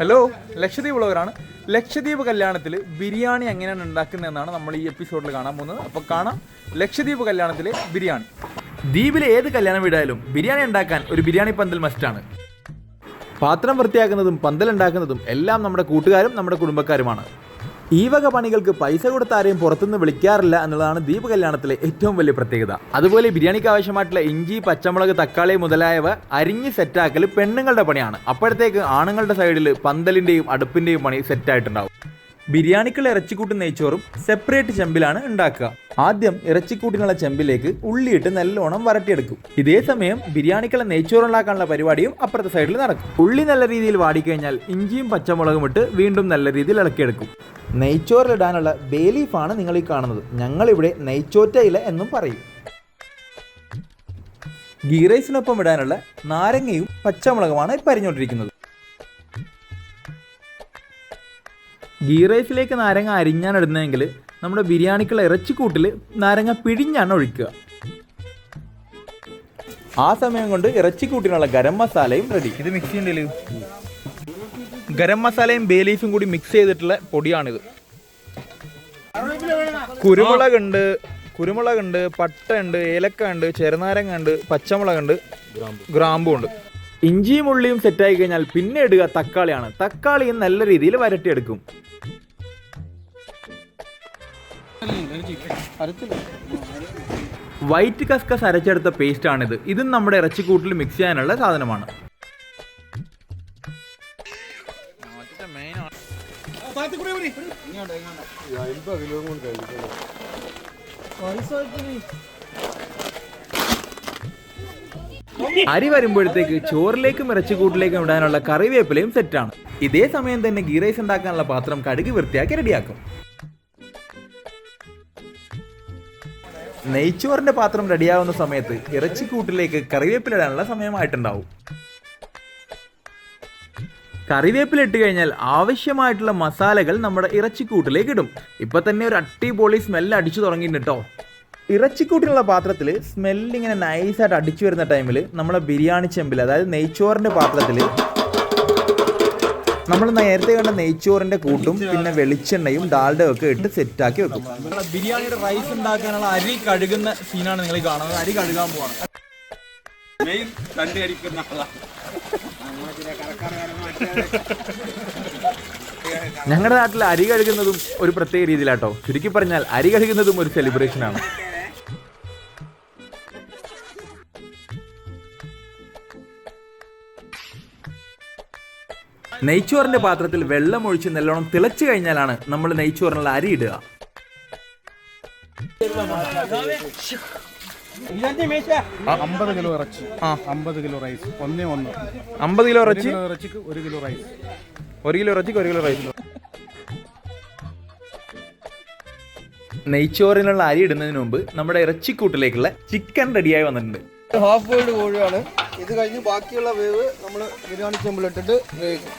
Hello Lakshadweep ഉള്ളവരാണ് ലക്ഷദ്വീപ് കല്യാണത്തിൽ ബിരിയാണി എങ്ങനെയാണ് ഉണ്ടാക്കുന്നതെന്നാണ് നമ്മൾ ഈ എപ്പിസോഡിൽ കാണാൻ പോകുന്നത്. അപ്പോൾ കാണാം ലക്ഷദ്വീപ് കല്യാണത്തിലെ ബിരിയാണി. ദ്വീപിലെ ഏത് കല്യാണം വീടായാലും ബിരിയാണി ഉണ്ടാക്കാൻ ഒരു ബിരിയാണി പന്തൽ മസ്റ്റാണ് പാത്രം വൃത്തിയാക്കുന്നതും പന്തൽ ഉണ്ടാക്കുന്നതും എല്ലാം നമ്മുടെ കൂട്ടുകാരും നമ്മുടെ കുടുംബക്കാരുമാണ്. ഈ വക പണികൾക്ക് പൈസ കൊടുത്ത് ആരെയും പുറത്തുനിന്ന് വിളിക്കാറില്ല എന്നുള്ളതാണ് ദ്വീപ് കല്യാണത്തിലെ ഏറ്റവും വലിയ പ്രത്യേകത. അതുപോലെ ബിരിയാണിക്ക് ആവശ്യമായിട്ടുള്ള ഇഞ്ചി പച്ചമുളക് തക്കാളി മുതലായവ അരിഞ്ഞ് സെറ്റാക്കൽ പെണ്ണുങ്ങളുടെ പണിയാണ്. അപ്പോഴത്തേക്ക് ആണുങ്ങളുടെ സൈഡിൽ പന്തലിന്റെയും അടുപ്പിന്റെയും പണി സെറ്റായിട്ടുണ്ടാവും ബിരിയാണിക്കുള്ള ഇറച്ചിക്കൂട്ടും നെയ്ച്ചോറും സെപ്പറേറ്റ് ചെമ്പിലാണ് ഉണ്ടാക്കുക. ആദ്യം ഇറച്ചിക്കൂട്ടിനുള്ള ചെമ്പിലേക്ക് ഉള്ളിയിട്ട് നല്ലോണം വരട്ടിയെടുക്കും. ഇതേ സമയം ബിരിയാണിക്കുള്ള നെയ്ച്ചോറ് ഉണ്ടാക്കാനുള്ള പരിപാടിയും അപ്പുറത്തെ സൈഡിൽ നടക്കും. ഉള്ളി നല്ല രീതിയിൽ വാടിക്കഴിഞ്ഞാൽ ഇഞ്ചിയും പച്ചമുളകും ഇട്ട് വീണ്ടും നല്ല രീതിയിൽ ഇളക്കിയെടുക്കും. നെയ്ച്ചോറിലിടാനുള്ള ബേലീഫാണ് നിങ്ങൾ ഈ കാണുന്നത്. ഞങ്ങളിവിടെ നെയ്ച്ചോറ്റ ഇല എന്നും പറയും. ഗീ റൈസിനൊപ്പം ഇടാനുള്ള നാരങ്ങയും പച്ചമുളകുമാണ് പരിഞ്ഞോണ്ടിരിക്കുന്നത്. ഗീ റൈസിലേക്ക് നാരങ്ങ അരിഞ്ഞാണ് ഇടുന്നതെങ്കിൽ നമ്മുടെ ബിരിയാണിക്കുള്ള ഇറച്ചിക്കൂട്ടിൽ നാരങ്ങ പിഴിഞ്ഞാണ് ഒഴിക്കുക. ആ സമയം കൊണ്ട് ഇറച്ചിക്കൂട്ടിനുള്ള ഗരം മസാലയും റെഡി ഇത് മിക്സ് ചെയ്യണ്ടല്ലോ ഗരം മസാലയും ബേ ലീഫും കൂടി മിക്സ് ചെയ്തിട്ടുള്ള പൊടിയാണിത്. കുരുമുളക് ഉണ്ട് കുരുമുളക് ഉണ്ട് പട്ട ഉണ്ട് ഏലക്ക ഉണ്ട് ചെറുനാരങ്ങ ഉണ്ട് പച്ചമുളക് ഉണ്ട് ഗ്രാമ്പും ഉണ്ട് ഇഞ്ചിയും ഉള്ളിയും സെറ്റായി കഴിഞ്ഞാൽ പിന്നെ ഇടുക തക്കാളിയാണ്. തക്കാളിയും നല്ല രീതിയിൽ വരട്ടിയെടുക്കും. വൈറ്റ് കസ്കസ് അരച്ചെടുത്ത പേസ്റ്റ് ആണിത്. ഇതും നമ്മുടെ ഇറച്ചിക്കൂട്ടിൽ മിക്സ് ചെയ്യാനുള്ള സാധനമാണ്. അരി വരുമ്പോഴത്തേക്ക് ചോറിലേക്കും ഇറച്ചിക്കൂട്ടിലേക്കും ഇടാനുള്ള കറിവേപ്പിലയും സെറ്റാണ് ഇതേ സമയം തന്നെ ഗീ റൈസ് ഉണ്ടാക്കാനുള്ള പാത്രം കടുകി വൃത്തിയാക്കി റെഡിയാക്കും. നെയ്ച്ചോറിന്റെ പാത്രം റെഡിയാവുന്ന സമയത്ത് ഇറച്ചിക്കൂട്ടിലേക്ക് കറിവേപ്പില ഇടാനുള്ള സമയമായിട്ടുണ്ടാവും. കറിവേപ്പില ഇട്ട് കഴിഞ്ഞാൽ ആവശ്യമായിട്ടുള്ള മസാലകൾ നമ്മുടെ ഇറച്ചിക്കൂട്ടിലേക്ക് ഇടും. ഇപ്പൊ തന്നെ ഒരു അടിപൊളി സ്മെല്ല് അടിച്ചു തുടങ്ങിയിട്ടുണ്ട് കേട്ടോ ഇറച്ചിക്കൂട്ടിനുള്ള പാത്രത്തിൽ സ്മെല്ലിങ്ങനെ നൈസായിട്ട് അടിച്ചു വരുന്ന ടൈമിൽ നമ്മളെ ബിരിയാണി ചെമ്പിൽ അതായത് നെയ്ച്ചോറിന്റെ പാത്രത്തിൽ നമ്മൾ നേരത്തെ കണ്ട നെയ്ച്ചോറിന്റെ കൂട്ടും പിന്നെ വെളിച്ചെണ്ണയും ഡാൽഡയും ഒക്കെ ഇട്ട് സെറ്റാക്കി വെക്കും. ബിരിയാണിയുടെ റൈസ് ഉണ്ടാക്കാനുള്ള അരി കഴുകുന്ന സീനാണ് നിങ്ങൾ കാണുന്നത്. അരി കഴുകാൻ പോവാണ്. മെയിൻ തണ്ടി ഞങ്ങളുടെ നാട്ടിൽ അരി കഴുകുന്നതും ഒരു പ്രത്യേക രീതിയിലാട്ടോ. ചുരുക്കി പറഞ്ഞാൽ അരി കഴുകുന്നതും ഒരു സെലിബ്രേഷൻ നെയ്ച്ചോറിന്റെ പാത്രത്തിൽ വെള്ളം ഒഴിച്ച് നല്ലോണം തിളച്ചു കഴിഞ്ഞാലാണ് നമ്മൾ നെയ്ച്ചോറിനുള്ള അരി ഇടുക. അമ്പത് കിലോ ഇറച്ചി. ആ. അമ്പത് കിലോ റൈസ് ഒന്നേ ഒന്ന്. അമ്പത് കിലോ ഇറച്ചി? കിലോ ഇറച്ചിക്ക് ഒരു കിലോ റൈസ് ഒരു കിലോ ഇറച്ചിക്ക് ഒരു കിലോ റൈസ് നെയ്ച്ചോറിനുള്ള അരി ഇടുന്നതിന് മുമ്പ് നമ്മുടെ ഇറച്ചിക്കൂട്ടിലേക്കുള്ള ചിക്കൻ റെഡിയായി വന്നിട്ടുണ്ട്. ഹാഫ് ബോയിൽഡ് കോഴിയാണ്. ഇത് കഴിഞ്ഞ് ബാക്കിയുള്ള വേവ് നമ്മൾ ബിരിയാണി ചെമ്പിലിട്ടിട്ട് വേവിക്കും.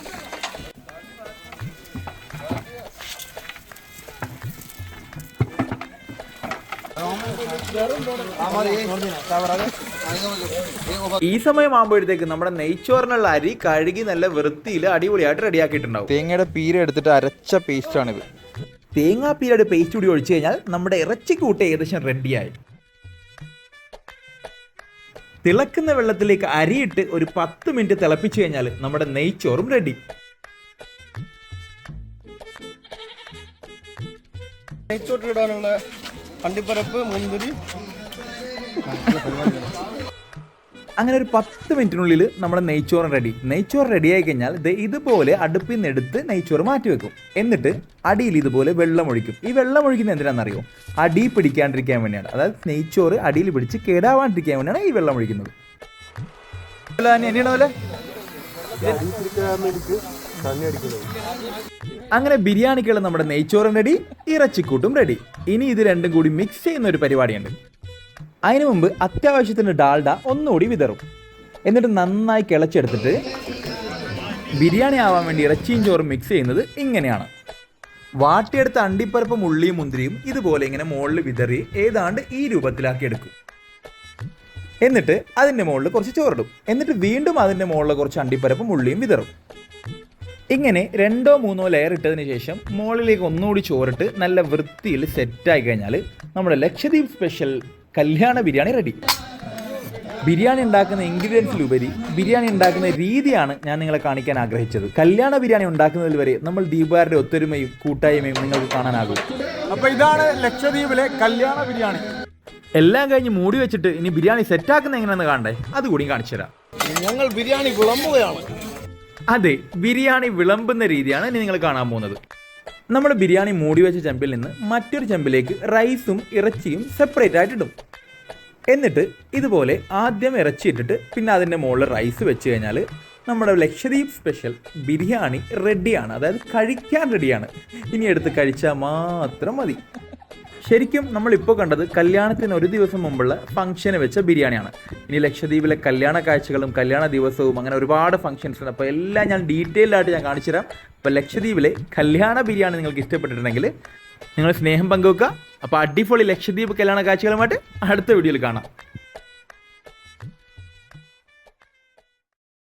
ഈ സമയം ആകുമ്പോഴത്തേക്ക് നമ്മുടെ നെയ്ച്ചോറിനുള്ള അരി കഴുകി നല്ല വൃത്തിയിൽ അടിപൊളിയായിട്ട് റെഡിയാക്കിയിട്ടുണ്ടാവും. തേങ്ങയുടെ പീര് എടുത്തിട്ട് അരച്ച പേസ്റ്റാണിത്. തേങ്ങാ പീരയുടെ പേസ്റ്റ് കൂടി ഒഴിച്ചു കഴിഞ്ഞാൽ നമ്മുടെ ഇറച്ചിക്കൂട്ട് ഏകദേശം റെഡിയായി. തിളക്കുന്ന വെള്ളത്തിലേക്ക് അരിയിട്ട് ഒരു പത്ത് മിനിറ്റ് തിളപ്പിച്ചു കഴിഞ്ഞാൽ നമ്മുടെ നെയ്ച്ചോറും റെഡി. നെയ്ച്ചോട്ടിലിടാനുള്ള അണ്ടിപ്പരപ്പ് മുന്തിരി. അങ്ങനെ ഒരു പത്ത് മിനിറ്റിനുള്ളിൽ നമ്മുടെ നെയ്ച്ചോറ് റെഡി. നെയ്ച്ചോറ് റെഡി ആയി കഴിഞ്ഞാൽ ദേ ഇതുപോലെ അടുപ്പിൽ നിന്ന് എടുത്ത് നെയ്ച്ചോറ് മാറ്റി വെക്കും. എന്നിട്ട് അടിയിൽ ഇതുപോലെ വെള്ളം ഒഴിക്കും. ഈ വെള്ളം ഒഴിക്കുന്നത് എന്തിനാണെന്നറിയോ? അടി പിടിക്കാണ്ടിരിക്കാൻ വേണ്ടിയാണ്. അതായത് നെയ്ച്ചോറ് അടിയിൽ പിടിച്ച് കേടാവാണ്ടിരിക്കാൻ വേണ്ടിയാണ് ഈ വെള്ളം ഒഴിക്കുന്നത്. അല്ല, ഇടണമല്ലേ? അങ്ങനെ ബിരിയാണിക്കുള്ള നമ്മുടെ നെയ്ച്ചോറും റെഡി ഇറച്ചിക്കൂട്ടും റെഡി ഇനി ഇത് രണ്ടും കൂടി മിക്സ് ചെയ്യുന്ന ഒരു പരിപാടിയുണ്ട്. അതിനു മുമ്പ് അത്യാവശ്യത്തിന് ഡാൽഡ ഒന്നുകൂടി വിതറും. എന്നിട്ട് നന്നായി കിളച്ചെടുത്തിട്ട് ബിരിയാണി ആവാൻ വേണ്ടി ഇറച്ചിയും ചോറും മിക്സ് ചെയ്യുന്നത് ഇങ്ങനെയാണ്. വാട്ടിയെടുത്ത അണ്ടിപ്പരപ്പും ഉള്ളിയും മുന്തിരിയും ഇതുപോലെ ഇങ്ങനെ മുകളിൽ വിതറി ഏതാണ്ട് ഈ രൂപത്തിലാക്കി എടുക്കും. എന്നിട്ട് അതിന്റെ മുകളിൽ കുറച്ച് ചോറിടും. എന്നിട്ട് വീണ്ടും അതിന്റെ മുകളിൽ കുറച്ച് അണ്ടിപ്പരപ്പും ഉള്ളിയും വിതറും. ഇങ്ങനെ രണ്ടോ മൂന്നോ ലെയർ ഇട്ടതിന് ശേഷം മുകളിലേക്ക് ഒന്നുകൂടി ചോറിട്ട് നല്ല വൃത്തിയിൽ സെറ്റായി കഴിഞ്ഞാൽ നമ്മുടെ ലക്ഷദ്വീപ് സ്പെഷ്യൽ കല്യാണ ബിരിയാണി റെഡി ബിരിയാണി ഉണ്ടാക്കുന്ന ഇൻഗ്രീഡിയൻസിലുപരി ബിരിയാണി ഉണ്ടാക്കുന്ന രീതിയാണ് ഞാൻ നിങ്ങളെ കാണിക്കാൻ ആഗ്രഹിച്ചത്. കല്യാണ ബിരിയാണി ഉണ്ടാക്കുന്നതിൽ വരെ നമ്മൾ ദീപാരുടെ ഒത്തൊരുമയും കൂട്ടായ്മയും നിങ്ങൾക്ക് കാണാനാകും. അപ്പൊ ഇതാണ് ലക്ഷദ്വീപിലെ കല്യാണ ബിരിയാണി. എല്ലാം കഴിഞ്ഞ് മൂടി വെച്ചിട്ട് ഇനി ബിരിയാണി സെറ്റാക്കുന്ന എങ്ങനെയാണെന്ന് കാണണ്ടേ? അതുകൂടി കാണിച്ചു തരാം ഞങ്ങൾ ബിരിയാണി വിളമ്പുകയാണ്. അതെ ബിരിയാണി വിളമ്പുന്ന രീതിയാണ് ഇനി നിങ്ങൾ കാണാൻ പോകുന്നത്. നമ്മൾ ബിരിയാണി മൂടി വെച്ച ചെമ്പിൽ നിന്ന് മറ്റൊരു ചെമ്പിലേക്ക് റൈസും ഇറച്ചിയും സെപ്പറേറ്റ് ആയിട്ട് ഇടും. എന്നിട്ട് ഇതുപോലെ ആദ്യം ഇറച്ചി ഇട്ടിട്ട് പിന്നെ അതിന്റെ മുകളിൽ റൈസ് വെച്ച് കഴിഞ്ഞാൽ നമ്മുടെ ലക്ഷദ്വീപ് സ്പെഷ്യൽ ബിരിയാണി റെഡിയാണ് അതായത് കഴിക്കാൻ റെഡിയാണ് ഇനി എടുത്ത് കഴിച്ചാൽ മാത്രം മതി. ശരിക്കും നമ്മൾ ഇപ്പോൾ കണ്ടത് കല്യാണത്തിന് ഒരു ദിവസം മുമ്പുള്ള ഫംഗ്ഷന് വെച്ച ബിരിയാണിയാണ്. ഇനി ലക്ഷദ്വീപിലെ കല്യാണ കാഴ്ചകളും കല്യാണ ദിവസവും അങ്ങനെ ഒരുപാട് ഫംഗ്ഷൻസ് ഉണ്ട്. അപ്പോൾ എല്ലാം ഞാൻ ഡീറ്റെയിൽഡ് ആയിട്ട് ഞാൻ കാണിച്ചു തരാം. അപ്പോൾ ലക്ഷദ്വീപിലെ കല്യാണ ബിരിയാണി നിങ്ങൾക്ക് ഇഷ്ടപ്പെട്ടിട്ടുണ്ടെങ്കിൽ നിങ്ങൾ സ്നേഹം പങ്കുവെക്കുക. അപ്പോൾ അടിപൊളി ലക്ഷദ്വീപ് കല്യാണ കാഴ്ചകളുമായിട്ട് അടുത്ത വീഡിയോയിൽ കാണാം.